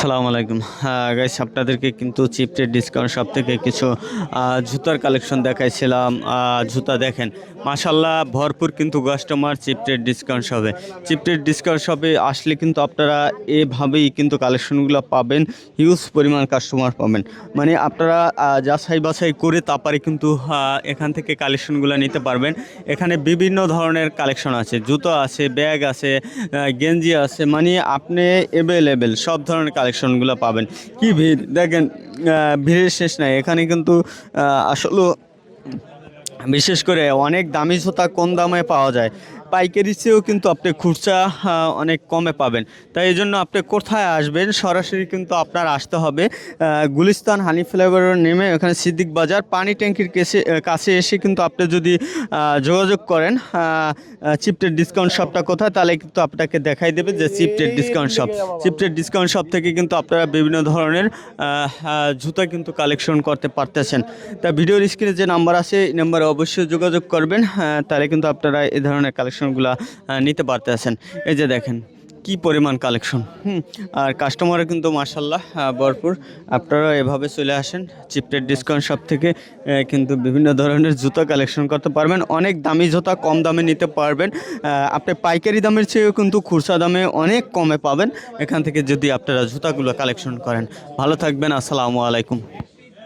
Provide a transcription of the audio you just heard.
আসসালামু আলাইকুম। গাইস আপনাদেরকে কিন্তু চিপ রেট ডিসকাউন্ট সব থেকে কিছু জুতার কালেকশন দেখাইছিলাম। জুতা দেখেন মাশাল্লাহ ভরপুর কিন্তু কাস্টমার চিপ রেট ডিসকাউন্ট শপে চিপ রেট ডিসকাউন্ট শপে আসলে কিন্তু আপনারা এভাবেই কিন্তু কালেকশনগুলো পাবেন হিউজ পরিমাণ কাস্টমার পাবেন। মানে আপনারা যাচাই বাছাই করে তারপরে কিন্তু এখান থেকে কালেকশনগুলো নিতে পারবেন। এখানে বিভিন্ন ধরনের কালেকশন আছে, জুতো আছে ব্যাগ আছে গেঞ্জি আছে মানে আপনি অ্যাভেলেবেল সব ধরনের কালেকশনগুলো পাবেন। কি ভিড়? দেখেন ভিড়ের শেষ নাই। এখানে কিন্তু আসলে বিশেষ করে অনেক দামি জুতা কোন দামে পাওয়া যায়। পাইকারি চেয়েও কিন্তু আপনি খুচরা অনেক কমে পাবেন। তাই এই জন্য আপনি কোথায় আসবেন সরাসরি কিন্তু আপনার আসতে হবে। গুলিস্তান হানি ফ্লেভার নেমে এখানে সিদ্দিক বাজার পানি ট্যাঙ্কির কেসে কাছে এসে কিন্তু আপনি যদি যোগাযোগ করেন চিপটের ডিসকাউন্ট শপটা কোথায় তাহলে কিন্তু আপনাকে দেখাই দেবে যে চিপটের ডিসকাউন্ট শপ। চিপটের ডিসকাউন্ট শপ থেকে কিন্তু আপনারা বিভিন্ন ধরনের জুতা কিন্তু কালেকশন করতে পারতেছেন। তা ভিডিওর স্ক্রিনে যে নাম্বার আছে এই নাম্বারে অবশ্যই যোগাযোগ করবেন আহ, তাহলে কিন্তু আপনারা এই ধরনের কালেকশনগুলো নিতে পারতেছেন। এই যে দেখেন, কি পরিমাণ কালেকশন আর কাস্টমারও কিন্তু মার্শাল্লাহ ভরপুর। আপনারা এভাবে চলে আসেন চিপটের ডিসকাউন্ট শপ থেকে কিন্তু বিভিন্ন ধরনের জুতা কালেকশন করতে পারবেন। অনেক দামি জুতা, কম দামে নিতে পারবেন। আপনি পাইকারি দামের চেয়েও কিন্তু খুচরা দামে অনেক কমে পাবেন। এখান থেকে যদি আপনারা জুতাগুলো কালেকশন করেন। ভালো থাকবেন, আসসালামু আলাইকুম।